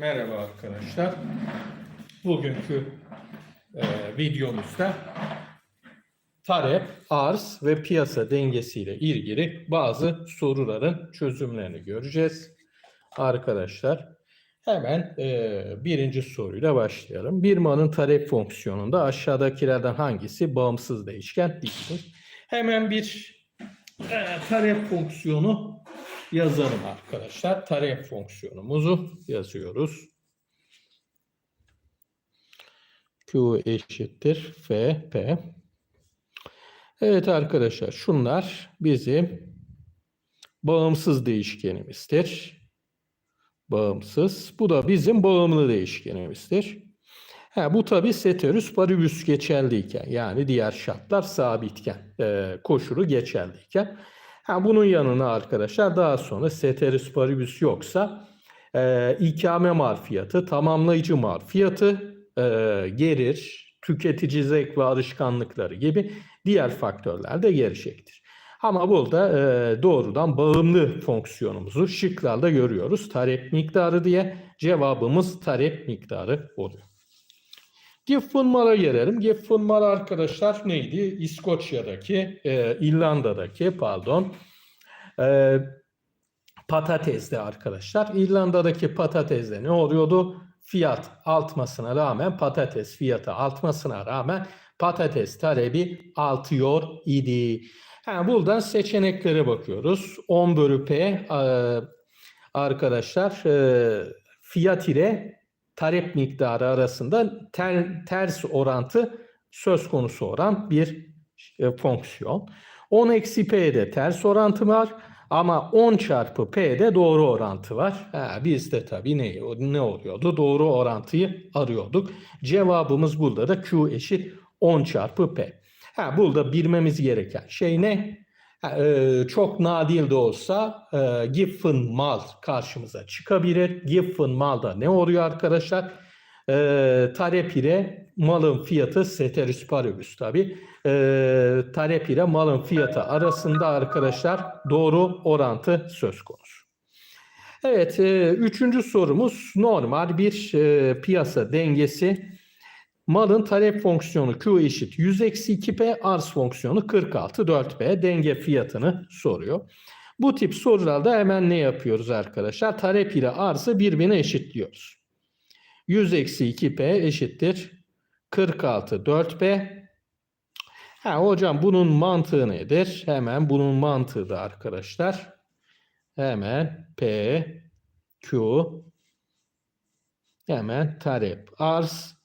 Merhaba arkadaşlar. Bugünkü e, videomuzda talep, arz ve piyasa dengesiyle ilgili bazı soruların çözümlerini göreceğiz. Arkadaşlar hemen e, birinci soruyla başlayalım. Bir malın talep fonksiyonunda aşağıdakilerden hangisi bağımsız değişken değildir? Hemen bir e, talep fonksiyonu yazalım arkadaşlar. Talep fonksiyonumuzu yazıyoruz. Q eşittir F, P. Evet arkadaşlar şunlar bizim bağımsız değişkenimizdir. Bağımsız. Bu da bizim bağımlı değişkenimizdir. Ha, bu tabi ceteris paribus geçerliyken yani diğer şartlar sabitken, e, koşulu geçerliyken. Ha, bunun yanına arkadaşlar daha sonra ceteris paribus yoksa e, ikame marfiyatı, tamamlayıcı marfiyatı, e, gelir, tüketici zevk ve alışkanlıkları gibi diğer faktörler de gelecektir. Ama burada e, doğrudan bağımlı fonksiyonumuzu şıklarda görüyoruz. Talep miktarı diye cevabımız talep miktarı oluyor. Giffen mal'a gelelim. Giffen mal arkadaşlar neydi? İskoçya'daki, e, İrlanda'daki pardon e, patatesde arkadaşlar. İrlanda'daki patatesde ne oluyordu? Fiyat artmasına rağmen patates fiyatı artmasına rağmen patates talebi artıyor idi. Yani buradan seçeneklere bakıyoruz. 10 bölü P e, arkadaşlar e, fiyat ile talep miktarı arasında ter, ters orantı söz konusu olan bir e, fonksiyon. 10 eksi P'de ters orantı var ama 10 çarpı P'de doğru orantı var. Ha, biz de tabii ne, ne oluyordu? Doğru orantıyı arıyorduk. Cevabımız burada da Q eşit 10 çarpı P. Ha, burada bilmemiz gereken şey ne? E, çok nadir de olsa e, Giffen mal karşımıza çıkabilir. Giffen malda ne oluyor arkadaşlar? E, talep ile malın fiyatı ceteris paribus tabi. E, talep ile malın fiyatı arasında arkadaşlar doğru orantı söz konusu. Evet, e, üçüncü sorumuz normal bir e, piyasa dengesi. Malın talep fonksiyonu Q eşit 100 eksi 2P, arz fonksiyonu 46 4P denge fiyatını soruyor. Bu tip sorularda hemen ne yapıyoruz arkadaşlar? Talep ile arzı birbirine eşitliyoruz. 100 eksi 2P eşittir 46 4P. Ha, hocam bunun mantığı nedir? Hemen bunun mantığı da arkadaşlar. Hemen P, Q, hemen talep, arz,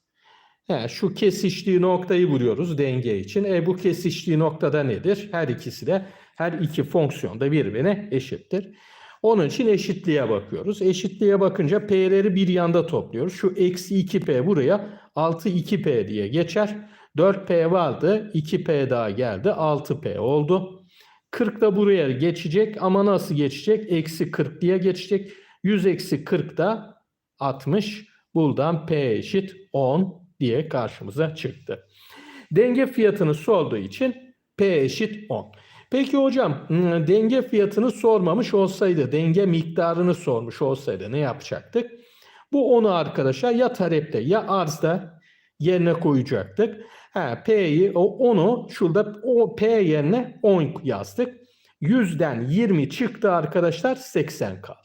yani şu kesiştiği noktayı buluyoruz denge için. E bu kesiştiği noktada nedir? Her ikisi de her iki fonksiyon da birbirine eşittir. Onun için eşitliğe bakıyoruz. Eşitliğe bakınca P'leri bir yanda topluyoruz. Şu eksi 2P buraya 6 2P diye geçer. 4P vardı. 2P daha geldi. 6P oldu. 40 da buraya geçecek ama nasıl geçecek? Eksi 40 diye geçecek. 100 eksi 40 da 60. Buradan P eşit 10 diye karşımıza çıktı. Denge fiyatını sorduğu için P eşit 10. Peki hocam hmm, denge fiyatını sormamış olsaydı, denge miktarını sormuş olsaydı ne yapacaktık? Bu 10'u arkadaşlar ya talepte ya arzda yerine koyacaktık. Ha, P'yi o 10'u şurada o P yerine 10 yazdık. 100'den 20 çıktı arkadaşlar 80 kaldı.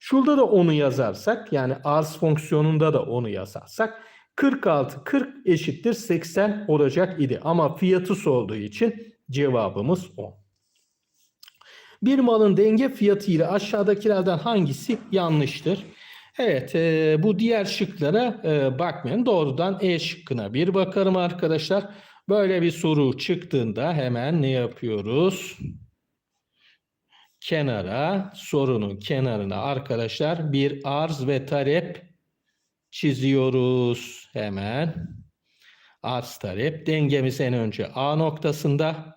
Şurada da 10'u yazarsak yani arz fonksiyonunda da 10'u yazarsak 46 40 eşittir 80 olacak idi. Ama fiyatı sorduğu için cevabımız 10. Bir malın denge fiyatı ile aşağıdakilerden hangisi yanlıştır? Evet e, bu diğer şıklara e, bakmayın. Doğrudan E şıkkına bir bakalım arkadaşlar. Böyle bir soru çıktığında hemen ne yapıyoruz? Kenara, sorunun kenarına arkadaşlar bir arz ve talep çiziyoruz hemen. Arz talep dengemiz en önce A noktasında.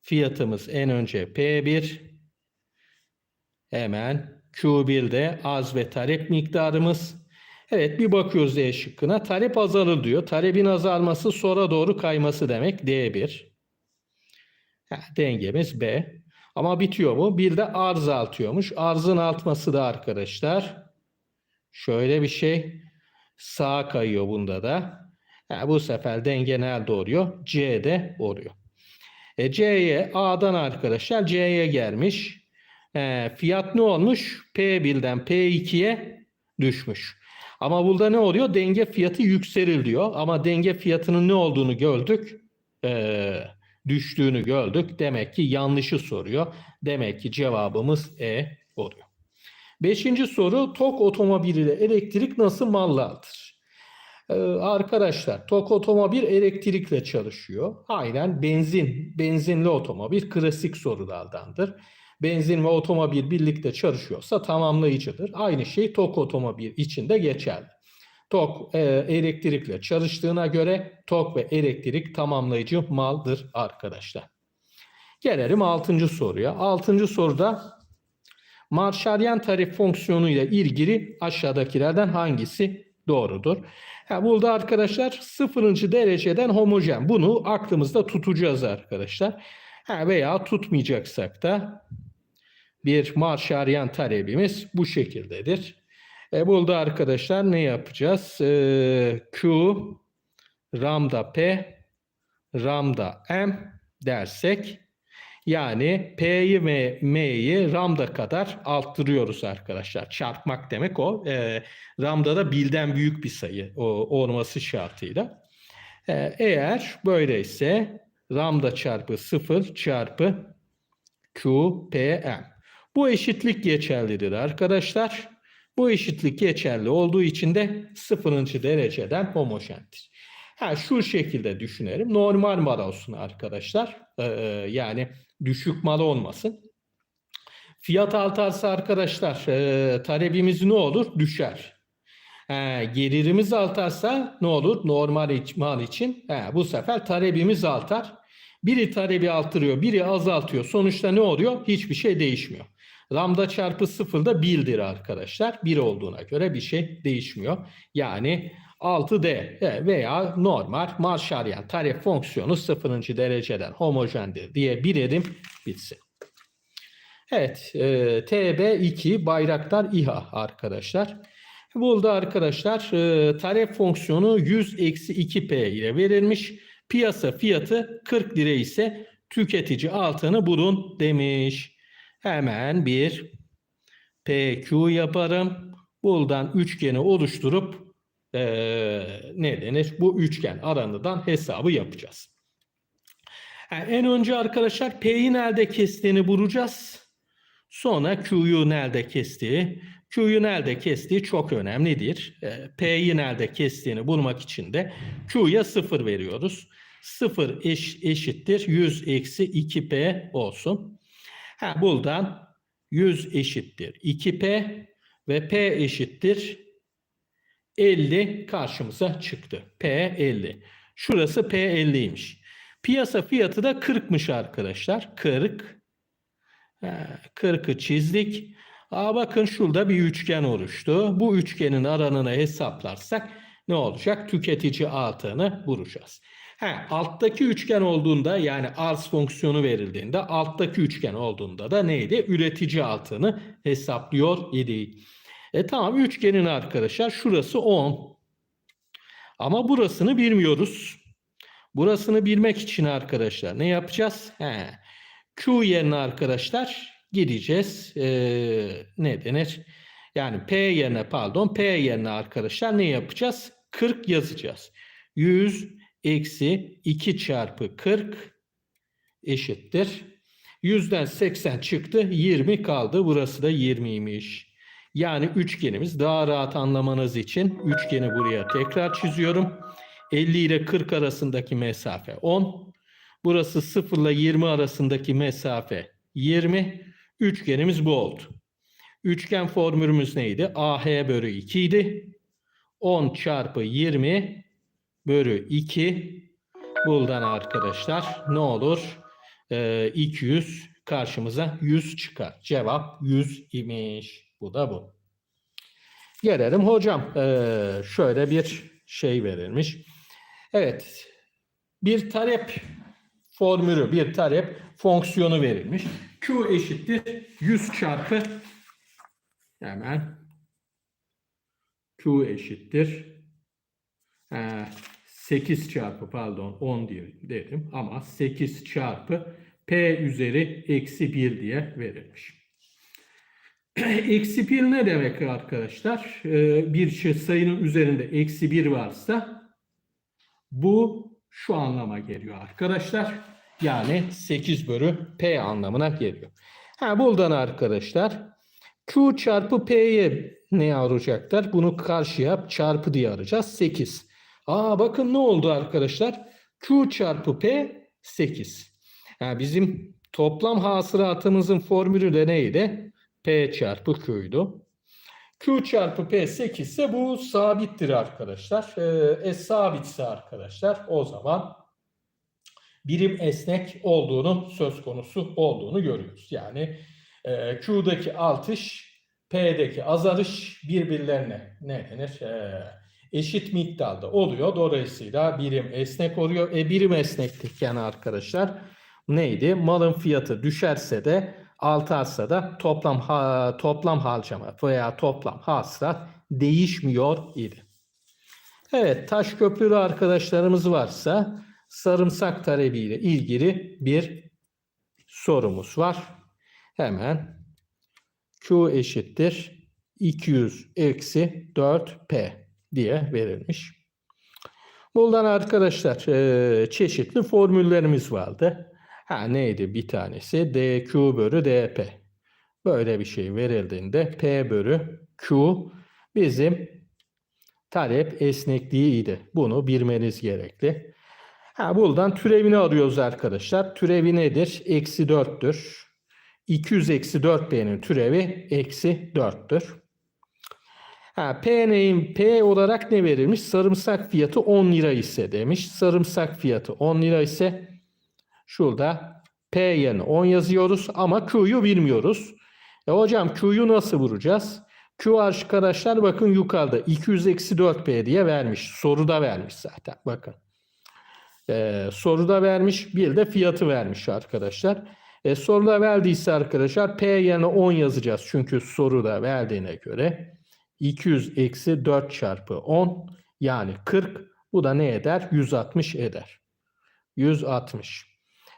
Fiyatımız en önce P1. Hemen Q1'de arz ve talep miktarımız. Evet bir bakıyoruz D şıkkına. Talep azalır diyor. Talebin azalması sonra doğru kayması demek D1. Ha, dengemiz B. Ama bitiyor mu? Bir de arz artıyormuş. Arzın artması da arkadaşlar Şöyle bir şey. Sağa kayıyor bunda da. Ha, bu sefer denge nerede oluyor? C'de oluyor. E, C'ye A'dan arkadaşlar C'ye gelmiş. E, fiyat ne olmuş? P1'den P2'ye düşmüş. Ama burada ne oluyor? Denge fiyatı yükselil diyor. Ama denge fiyatının ne olduğunu gördük. E, düştüğünü gördük. Demek ki yanlışı soruyor. Demek ki cevabımız E oluyor. Beşinci soru tok otomobil ile elektrik nasıl mallardır? Ee, arkadaşlar tok otomobil elektrikle çalışıyor. Aynen benzin, benzinli otomobil klasik sorulardandır. Benzin ve otomobil birlikte çalışıyorsa tamamlayıcıdır. Aynı şey tok otomobil için de geçerli. Tok e, elektrikle çalıştığına göre tok ve elektrik tamamlayıcı maldır arkadaşlar. Gelelim 6. soruya. 6. soruda Marşaryan tarif fonksiyonu ile ilgili aşağıdakilerden hangisi doğrudur? Ha, burada arkadaşlar sıfırıncı dereceden homojen. Bunu aklımızda tutacağız arkadaşlar. Ha, veya tutmayacaksak da bir Marşaryan talebimiz bu şekildedir. E, burada arkadaşlar ne yapacağız? E, Q, lambda P, lambda M dersek yani P'yi ve M'yi lambda kadar arttırıyoruz arkadaşlar. Çarpmak demek o. E, lambda da birden büyük bir sayı o, olması şartıyla. E, eğer böyleyse lambda çarpı 0 çarpı Q, P, M. Bu eşitlik geçerlidir arkadaşlar. Bu eşitlik geçerli olduğu için de sıfırıncı dereceden homojendir. Ha, şu şekilde düşünelim. Normal mal olsun arkadaşlar. Ee, yani düşük mal olmasın. Fiyat artarsa arkadaşlar e, talebimiz ne olur? Düşer. Ha, gelirimiz artarsa ne olur? Normal mal için ha, bu sefer talebimiz artar. Biri talebi artırıyor, biri azaltıyor. Sonuçta ne oluyor? Hiçbir şey değişmiyor. Lambda çarpı 0 da 1'dir arkadaşlar. 1 olduğuna göre bir şey değişmiyor. Yani 6D veya normal Marşaryan tarif fonksiyonu 0. dereceden homojendir diye bilelim bitsin. Evet, e, TB2 Bayraktar İHA arkadaşlar. Burada arkadaşlar e, tarif fonksiyonu 100-2P ile verilmiş. Piyasa fiyatı 40 lira ise tüketici altını bulun demiş. Hemen bir PQ yaparım. Buradan üçgeni oluşturup ee, ne denir? Bu üçgen aranıdan hesabı yapacağız. Yani en önce arkadaşlar P'yi nerede kestiğini bulacağız. Sonra Q'yu nerede kestiği, Q'yu nerede kestiği çok önemlidir. P'yi nerede kestiğini bulmak için de Q'ya 0 veriyoruz. 0 eş, eşittir 100 eksi 2P olsun. Ha, buradan 100 eşittir 2P ve P eşittir 50 karşımıza çıktı. P 50. Şurası P 50'ymiş. Piyasa fiyatı da 40'mış arkadaşlar. 40. 40'ı çizdik. Aa, bakın şurada bir üçgen oluştu. Bu üçgenin aranını hesaplarsak ne olacak? Tüketici altını bulacağız. He, alttaki üçgen olduğunda yani arz fonksiyonu verildiğinde alttaki üçgen olduğunda da neydi? Üretici altını hesaplıyor idik. E tamam üçgenin arkadaşlar şurası 10. Ama burasını bilmiyoruz. Burasını bilmek için arkadaşlar ne yapacağız? He, Q yerine arkadaşlar gideceğiz. Ee, ne denir? Yani P yerine pardon P yerine arkadaşlar ne yapacağız? 40 yazacağız. 100 eksi 2 çarpı 40 eşittir. 100'den 80 çıktı 20 kaldı. Burası da 20'ymiş. Yani üçgenimiz daha rahat anlamanız için üçgeni buraya tekrar çiziyorum. 50 ile 40 arasındaki mesafe 10. Burası 0 ile 20 arasındaki mesafe 20. Üçgenimiz bu oldu. Üçgen formülümüz neydi? AH bölü 2 idi. 10 çarpı 20 bölü 2. Buradan arkadaşlar ne olur? Ee, 200 karşımıza 100 çıkar. Cevap 100 imiş. Bu da bu. Gelelim hocam. Ee, şöyle bir şey verilmiş. Evet. Bir talep formülü, bir talep fonksiyonu verilmiş. Q eşittir 100 çarpı hemen Q eşittir. Ee, 8 çarpı pardon 10 diye dedim ama 8 çarpı P üzeri eksi 1 diye verilmiş. Eksi 1 ne demek arkadaşlar? Ee, bir şey sayının üzerinde eksi 1 varsa bu şu anlama geliyor arkadaşlar. Yani 8 bölü P anlamına geliyor. Ha buradan arkadaşlar Q çarpı P'ye ne arayacaklar? Bunu karşıya çarpı diye arayacağız. 8. Aa bakın ne oldu arkadaşlar? Q çarpı P 8. Yani bizim toplam hasılatımızın formülü de neydi? P çarpı Q'ydu. Q çarpı P 8 ise bu sabittir arkadaşlar. E sabitse arkadaşlar o zaman birim esnek olduğunu söz konusu olduğunu görüyoruz. Yani e, Q'daki artış P'deki azalış birbirlerine ne denir? E, eşit miktarda oluyor. Dolayısıyla birim esnek oluyor. E birim esneklik arkadaşlar neydi? Malın fiyatı düşerse de artarsa da toplam ha, toplam harcama veya toplam hasılat değişmiyor idi. Evet, taş köprülü arkadaşlarımız varsa sarımsak talebiyle ilgili bir sorumuz var. Hemen Q eşittir 200 eksi 4P diye verilmiş. Buradan arkadaşlar çeşitli formüllerimiz vardı. Ha neydi bir tanesi? DQ bölü DP. Böyle bir şey verildiğinde P bölü Q bizim talep esnekliğiydi. Bunu bilmeniz gerekli. Ha, buradan türevini arıyoruz arkadaşlar. Türevi nedir? Eksi 4'tür. 200 eksi 4P'nin türevi eksi 4'tür. Ha, P neyin? P olarak ne verilmiş? Sarımsak fiyatı 10 lira ise demiş. Sarımsak fiyatı 10 lira ise şurada P yerine 10 yazıyoruz ama Q'yu bilmiyoruz. E hocam Q'yu nasıl vuracağız? Q arkadaşlar bakın yukarıda 200 eksi 4P diye vermiş. Soruda vermiş zaten bakın. Ee, soruda vermiş bir de fiyatı vermiş arkadaşlar. E, soruda verdiyse arkadaşlar P yerine 10 yazacağız. Çünkü soruda verdiğine göre 200 eksi 4 çarpı 10 yani 40 bu da ne eder? 160 eder. 160.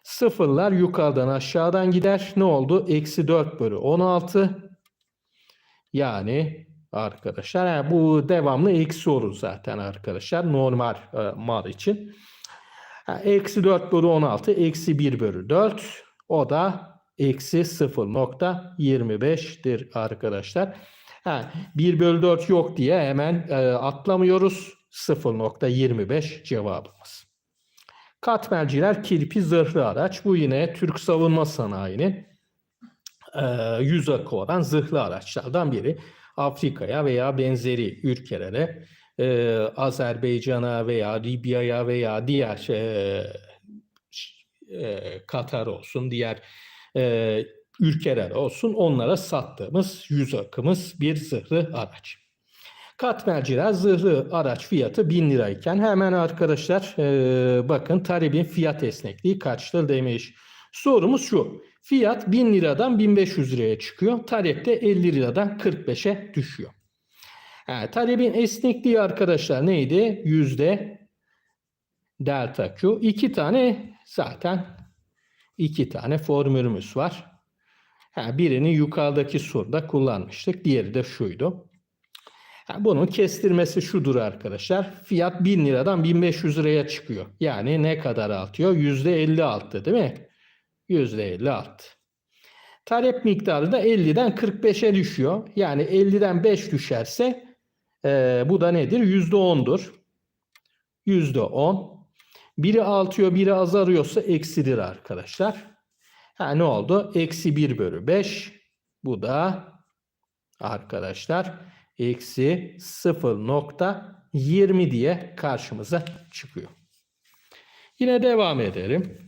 Sıfırlar yukarıdan aşağıdan gider. Ne oldu? Eksi 4 bölü 16 yani arkadaşlar yani bu devamlı eksi olur zaten arkadaşlar normal e, mal için. Eksi 4 bölü 16 eksi 1 bölü 4 o da eksi 0.25'tir arkadaşlar. Ha, 1 bölü 4 yok diye hemen e, atlamıyoruz. 0.25 cevabımız. Katmerciler kirpi zırhlı araç. Bu yine Türk savunma sanayinin e, yüz akı olan zırhlı araçlardan biri. Afrika'ya veya benzeri ülkelere, e, Azerbaycan'a veya Libya'ya veya diğer e, e, Katar olsun, diğer e, ülkeler olsun onlara sattığımız yüz akımız bir zırhlı araç. Katmerciler zırhlı araç fiyatı 1000 lirayken hemen arkadaşlar e, bakın talebin fiyat esnekliği kaçtır demiş. Sorumuz şu. Fiyat 1000 liradan 1500 liraya çıkıyor. Talep de 50 liradan 45'e düşüyor. Yani talebin esnekliği arkadaşlar neydi? Yüzde delta Q. İki tane zaten iki tane formülümüz var. Ha, birini yukarıdaki soruda kullanmıştık. Diğeri de şuydu. Bunun kestirmesi şudur arkadaşlar. Fiyat 1000 liradan 1500 liraya çıkıyor. Yani ne kadar artıyor? %50 arttı değil mi? %50 arttı. Talep miktarı da 50'den 45'e düşüyor. Yani 50'den 5 düşerse e, bu da nedir? %10'dur. %10. Biri artıyor, biri azalıyorsa eksidir arkadaşlar. Ha, ne oldu? Eksi 1 bölü 5. Bu da arkadaşlar eksi 0.20 diye karşımıza çıkıyor. Yine devam edelim.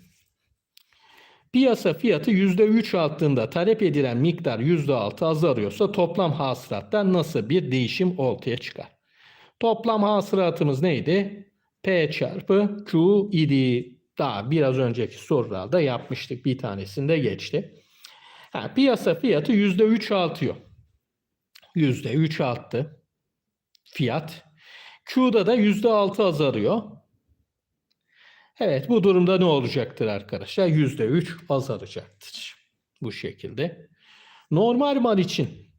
Piyasa fiyatı %3 arttığında talep edilen miktar %6 azalıyorsa toplam hasılatta nasıl bir değişim ortaya çıkar? Toplam hasılatımız neydi? P çarpı Q idi. Daha biraz önceki sorularda yapmıştık. Bir tanesinde geçti. Ha, piyasa fiyatı %3 artıyor. %3 arttı. fiyat. Q'da da %6 azalıyor. Evet bu durumda ne olacaktır arkadaşlar? %3 azalacaktır. Bu şekilde. Normal mal için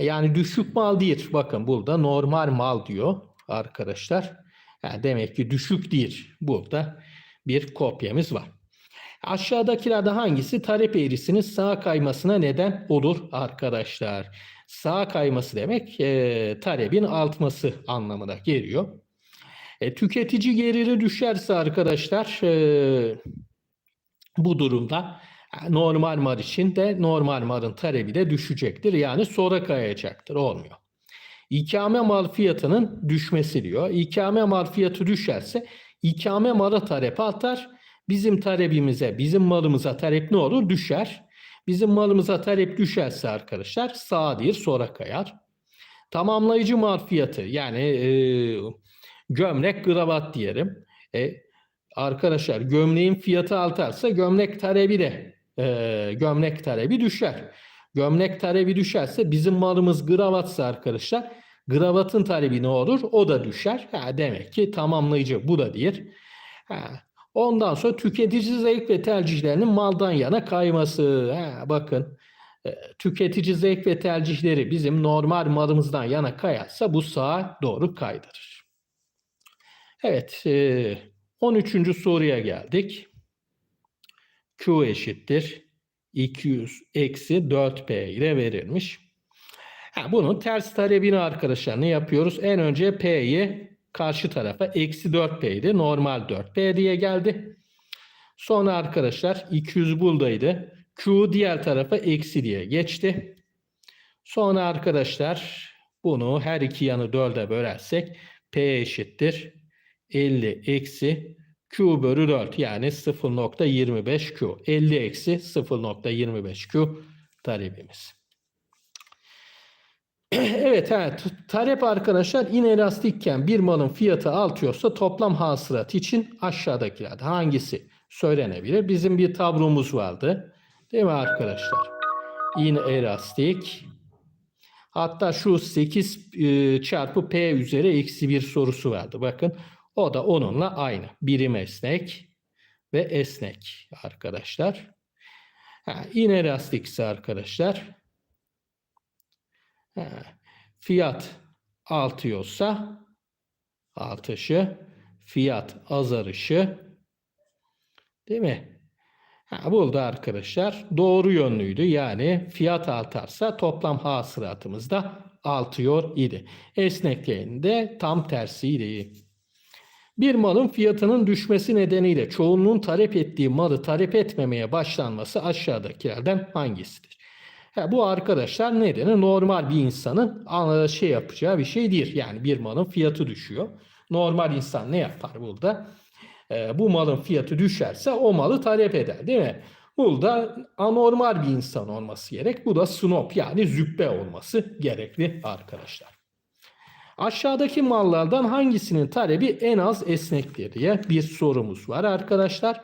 yani düşük mal değil. Bakın burada normal mal diyor arkadaşlar. Ha, demek ki düşük değil. Burada bir kopyamız var. Aşağıdakilerde hangisi talep eğrisinin sağa kaymasına neden olur arkadaşlar? Sağa kayması demek e, talebin artması anlamına geliyor. E, tüketici geliri düşerse arkadaşlar e, bu durumda e, normal mal için de normal malın talebi de düşecektir. Yani sonra kayacaktır. Olmuyor. İkame mal fiyatının düşmesi diyor. İkame mal fiyatı düşerse ikame mala talep artar. Bizim talebimize, bizim malımıza talep ne olur? Düşer. Bizim malımıza talep düşerse arkadaşlar sağa değil sonra kayar. Tamamlayıcı mal fiyatı yani e, gömlek kravat diyelim. E, arkadaşlar gömleğin fiyatı artarsa gömlek talebi de e, gömlek talebi düşer. Gömlek talebi düşerse bizim malımız kravatsa arkadaşlar kravatın talebi ne olur? O da düşer. Ha, demek ki tamamlayıcı bu da değil. Ha, ondan sonra tüketici zevk ve tercihlerinin maldan yana kayması. Ha, bakın e, tüketici zevk ve tercihleri bizim normal malımızdan yana kayarsa bu sağa doğru kaydırır. Evet, e, 13. soruya geldik. Q eşittir 200 eksi 4P ile verilmiş. Bunun ters talebini arkadaşlar ne yapıyoruz? En önce P'yi karşı tarafa eksi 4P idi. Normal 4P diye geldi. Sonra arkadaşlar 200 buradaydı. Q diğer tarafa eksi diye geçti. Sonra arkadaşlar bunu her iki yanı 4'e bölersek P eşittir 50 eksi Q bölü 4 yani 0.25 Q. 50 eksi 0.25 Q talebimiz. evet, evet talep arkadaşlar inelastikken bir malın fiyatı artıyorsa toplam hasılat için aşağıdakilerden hangisi söylenebilir? Bizim bir tablomuz vardı. Değil mi arkadaşlar? İnelastik. Hatta şu 8 e, çarpı P üzeri eksi 1 sorusu vardı. Bakın o da onunla aynı. Birim esnek ve esnek arkadaşlar. Ha, inelastik ise arkadaşlar fiyat artıyorsa artışı, fiyat azarışı değil mi? Ha, burada arkadaşlar doğru yönlüydü. Yani fiyat artarsa toplam hasılatımız da artıyor idi. Esnekliğinde tam tersiydi. Bir malın fiyatının düşmesi nedeniyle çoğunluğun talep ettiği malı talep etmemeye başlanması aşağıdakilerden hangisidir? Ha, bu arkadaşlar nedeni normal bir insanın şey yapacağı bir şey değil. Yani bir malın fiyatı düşüyor. Normal insan ne yapar burada? Ee, bu malın fiyatı düşerse o malı talep eder değil mi? Burada anormal bir insan olması gerek. Bu da snop yani züppe olması gerekli arkadaşlar. Aşağıdaki mallardan hangisinin talebi en az esnektir diye bir sorumuz var arkadaşlar.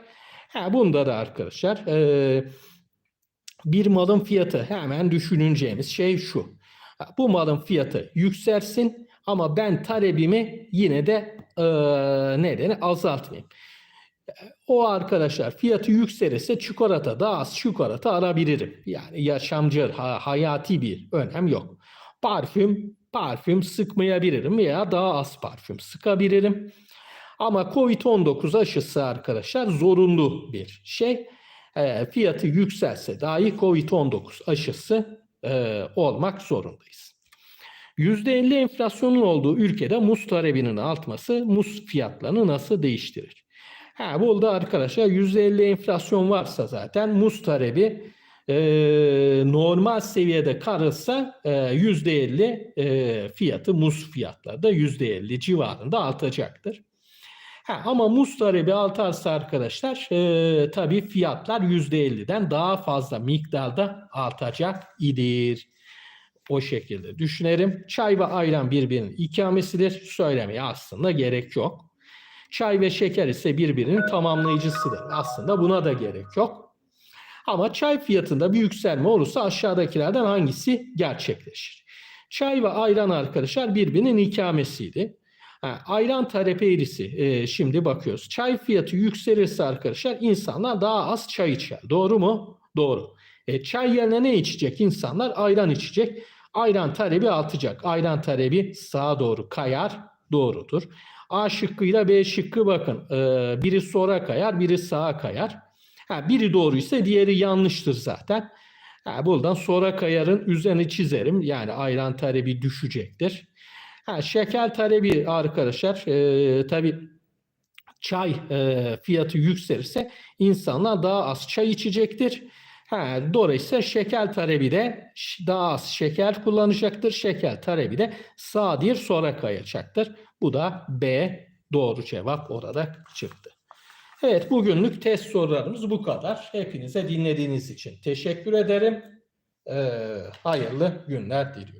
Ha, bunda da arkadaşlar e, bir malın fiyatı hemen düşüneceğimiz şey şu. Bu malın fiyatı yükselsin ama ben talebimi yine de e, nedeni azaltmayayım. O arkadaşlar fiyatı yükselirse çikolata daha az çikolata alabilirim. Yani yaşamcı, hayati bir önem yok. Parfüm parfüm sıkmayabilirim veya daha az parfüm sıkabilirim. Ama COVID-19 aşısı arkadaşlar zorunlu bir şey. E, fiyatı yükselse dahi COVID-19 aşısı e, olmak zorundayız. %50 enflasyonun olduğu ülkede muz talebinin artması muz fiyatlarını nasıl değiştirir? Ha, burada arkadaşlar %50 enflasyon varsa zaten muz talebi e, normal seviyede kalırsa e, %50 e, fiyatı muz fiyatları da %50 civarında artacaktır. Ha, ama muz talebi artarsa arkadaşlar e, tabii fiyatlar %50'den daha fazla miktarda artacak idir. O şekilde düşünelim. Çay ve ayran birbirinin ikamesidir. Söylemeye aslında gerek yok. Çay ve şeker ise birbirinin tamamlayıcısıdır. Aslında buna da gerek yok. Ama çay fiyatında bir yükselme olursa aşağıdakilerden hangisi gerçekleşir? Çay ve ayran arkadaşlar birbirinin ikamesiydi. Ayran talep eğrisi e, şimdi bakıyoruz. Çay fiyatı yükselirse arkadaşlar insanlar daha az çay içer. Doğru mu? Doğru. E, çay yerine ne içecek? İnsanlar ayran içecek. Ayran talebi artacak. Ayran talebi sağa doğru kayar. Doğrudur. A şıkkıyla B şıkkı bakın. E, biri sola kayar, biri sağa kayar. Ha, biri doğruysa diğeri yanlıştır zaten. Ha, buradan sonra kayarın üzerine çizerim. Yani ayran talebi düşecektir. Ha, şeker talebi arkadaşlar e, tabi çay e, fiyatı yükselirse insanlar daha az çay içecektir. Ha, dolayısıyla şeker talebi de daha az şeker kullanacaktır. Şeker talebi de sadir sonra kayacaktır. Bu da B doğru cevap orada çıktı. Evet bugünlük test sorularımız bu kadar. Hepinize dinlediğiniz için teşekkür ederim. Ee, hayırlı günler diliyorum.